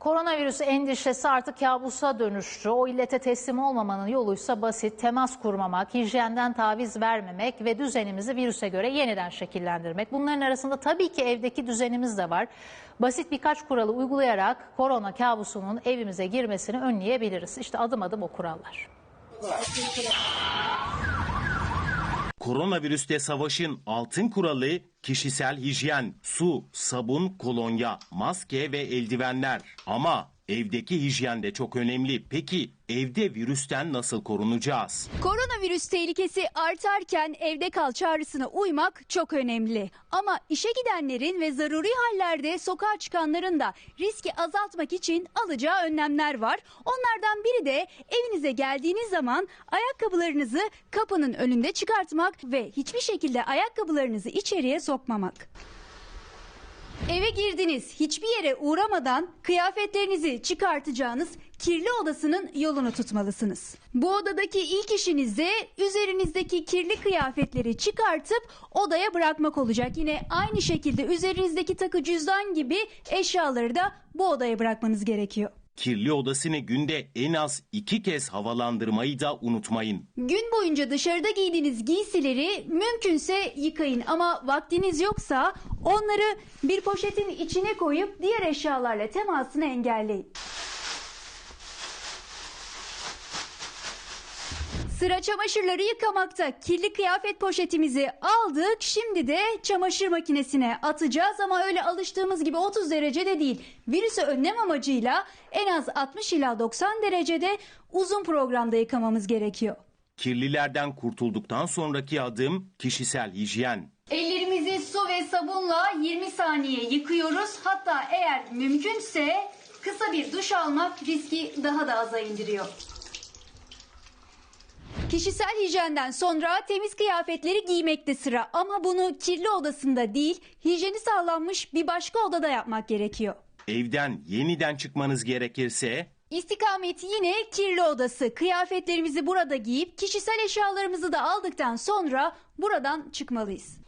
Koronavirüs endişesi artık kabusa dönüştü. O illete teslim olmamanın yoluysa basit. Temas kurmamak, hijyenden taviz vermemek ve düzenimizi virüse göre yeniden şekillendirmek. Bunların arasında tabii ki evdeki düzenimiz de var. Basit birkaç kuralı uygulayarak korona kabusunun evimize girmesini önleyebiliriz. İşte adım adım o kurallar. Koronavirüste savaşın altın kuralı kişisel hijyen, su, sabun, kolonya, maske ve eldivenler. Ama evdeki hijyen de çok önemli. Peki evde virüsten nasıl korunacağız? Koronavirüs tehlikesi artarken evde kal çağrısına uymak çok önemli. Ama işe gidenlerin ve zaruri hallerde sokağa çıkanların da riski azaltmak için alacağı önlemler var. Onlardan biri de evinize geldiğiniz zaman ayakkabılarınızı kapının önünde çıkartmak ve hiçbir şekilde ayakkabılarınızı içeriye sokmamak. Eve girdiniz, hiçbir yere uğramadan kıyafetlerinizi çıkartacağınız kirli odasının yolunu tutmalısınız. Bu odadaki ilk işiniz de üzerinizdeki kirli kıyafetleri çıkartıp odaya bırakmak olacak. Yine aynı şekilde üzerinizdeki takı cüzdan gibi eşyaları da bu odaya bırakmanız gerekiyor. Kirli odasını günde en az iki kez havalandırmayı da unutmayın. Gün boyunca dışarıda giydiğiniz giysileri mümkünse yıkayın ama vaktiniz yoksa onları bir poşetin içine koyup diğer eşyalarla temasını engelleyin. Sıra çamaşırları yıkamakta. Kirli kıyafet poşetimizi aldık. Şimdi de çamaşır makinesine atacağız ama öyle alıştığımız gibi 30 derecede değil. Virüsü önlem amacıyla en az 60 ila 90 derecede uzun programda yıkamamız gerekiyor. Kirlilerden kurtulduktan sonraki adım kişisel hijyen. Ellerimizi su ve sabunla 20 saniye yıkıyoruz. Hatta eğer mümkünse kısa bir duş almak riski daha da aza indiriyor. Kişisel hijyenden sonra temiz kıyafetleri giymekte sıra ama bunu kirli odasında değil, hijyeni sağlanmış bir başka odada yapmak gerekiyor. Evden yeniden çıkmanız gerekirse İstikamet yine kirli odası. Kıyafetlerimizi burada giyip kişisel eşyalarımızı da aldıktan sonra buradan çıkmalıyız.